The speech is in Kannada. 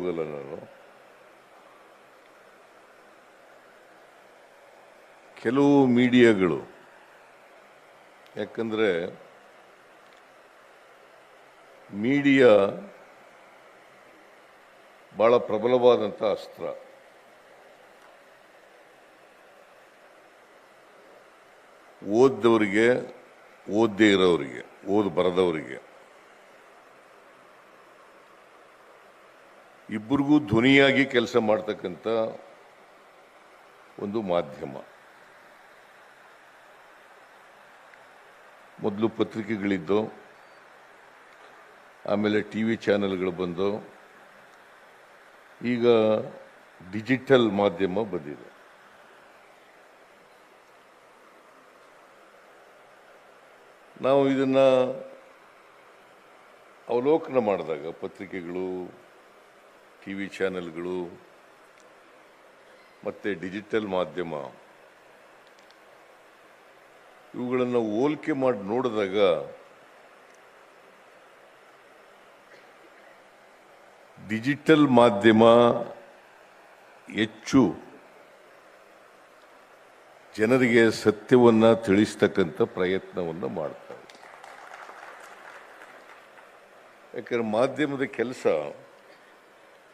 ಹೋಗಲ್ಲ ನಾನು. ಕೆಲವು ಮೀಡಿಯಾಗಳು ಯಾಕಂದ್ರೆ ಮೀಡಿಯಾ ಬಹಳ ಪ್ರಬಲವಾದಂಥ ಅಸ್ತ್ರ. ಓದ್ದವರಿಗೆ ಓದ್ದೇ ಇರೋರಿಗೆ ಓದು ಬರದವರಿಗೆ. ಇಬ್ಬರಿಗೂ ಧ್ವನಿಯಾಗಿ ಕೆಲಸ ಮಾಡ್ತಕ್ಕಂಥ ಒಂದು ಮಾಧ್ಯಮ. ಮೊದಲು ಪತ್ರಿಕೆಗಳಿದ್ದು, ಆಮೇಲೆ ಟಿ ವಿ ಚಾನೆಲ್ಗಳು ಬಂದು, ಈಗ ಡಿಜಿಟಲ್ ಮಾಧ್ಯಮ ಬಂದಿದೆ. ನಾವು ಇದನ್ನು ಅವಲೋಕನ ಮಾಡಿದಾಗ ಪತ್ರಿಕೆಗಳು ಟಿ ವಿ ಚಾನೆಲ್ಗಳು ಮತ್ತು ಡಿಜಿಟಲ್ ಮಾಧ್ಯಮ, ಇವುಗಳನ್ನು ಹೋಲಿಕೆ ಮಾಡಿ ನೋಡಿದಾಗ ಡಿಜಿಟಲ್ ಮಾಧ್ಯಮ ಹೆಚ್ಚು ಜನರಿಗೆ ಸತ್ಯವನ್ನು ತಿಳಿಸ್ತಕ್ಕಂಥ ಪ್ರಯತ್ನವನ್ನು ಮಾಡ್ತಾರೆ ಯಾಕಂದ್ರೆ ಮಾಧ್ಯಮದ ಕೆಲಸ